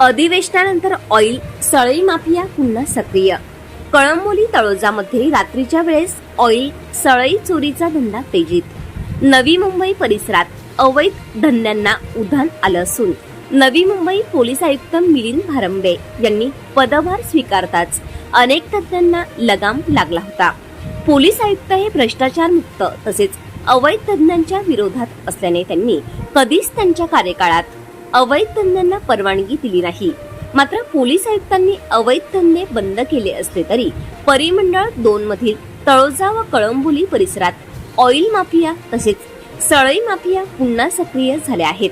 अधिवेशनानंतर oil सळई mafia पुन्हा सक्रिय. कळंबोली तळोजामध्ये रात्रीच्या वेळेस ऑइल सळई चोरीचा धंदा तेजीत. नवी मुंबई परिसरात अवैध धंद्यांना उधाण आलं असून नवी मुंबई पोलीस आयुक्त मिलिंद भारंबे यांनी पदभार स्वीकारताच अनेक तज्ज्ञांना लगाम लागला होता. पोलीस आयुक्त हे भ्रष्टाचार मुक्त तसेच अवैध तज्ज्ञांच्या विरोधात असल्याने त्यांनी कधीच त्यांच्या कार्यकाळात अवैध धंद्यांना परवानगी दिली नाही. मात्र पोलीस आयुक्तांनी अवैध धंदे बंद केले असले तरी परिमंडळ दोन मधील तळोजा व कळंबोली परिसरात ऑइल माफिया तसेच सळई माफिया पुन्हा सक्रिय झाले आहेत.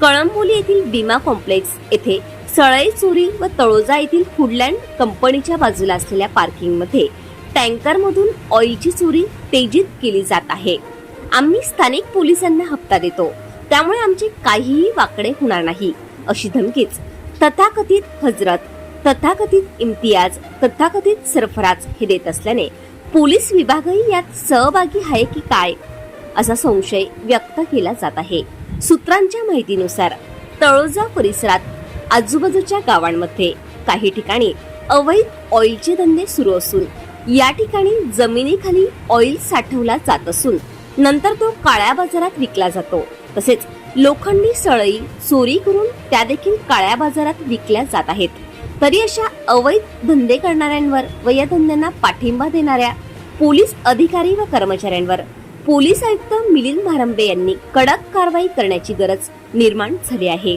कळंबोली येथील विमा कॉम्प्लेक्स येथे सळई चोरी व तळोजा येथील फूडलँड कंपनीच्या बाजूला असलेल्या पार्किंगमध्ये टँकरमधून ऑइलची चोरी तेजीत केली जात आहे. आम्ही स्थानिक पोलिसांना हप्ता देतो. त्यामुळे आमचे काहीही वाकडे होणार नाही. अशी धमकीच. तथाकथित हजरत तथाकथित इम्तियाज तथाकथित सरफराज हे देत असल्याने पोलीस विभागही यात सहभागी आहे की काय? असा संशय व्यक्त केला जात आहे. सूत्रांच्या माहितीनुसार तळोजा परिसरात आजूबाजूच्या गावांमध्ये काही ठिकाणी अवैध ऑइलचे धंदे सुरू असून या ठिकाणी जमिनीखाली ऑइल साठवला जात असून नंतर तो काळ्या बाजारात विकला जातो. तसेच लोखंडी सळई चोरी करून त्या देखील काळ्या बाजारात विकल्या जात आहेत. तरी अशा अवैध धंदे करणाऱ्यांवर व या धंद्यांना पाठिंबा देणाऱ्या पोलीस अधिकारी व कर्मचाऱ्यांवर पोलीस आयुक्त मिलिंद भारंबे यांनी कडक कारवाई करण्याची गरज निर्माण झाली आहे.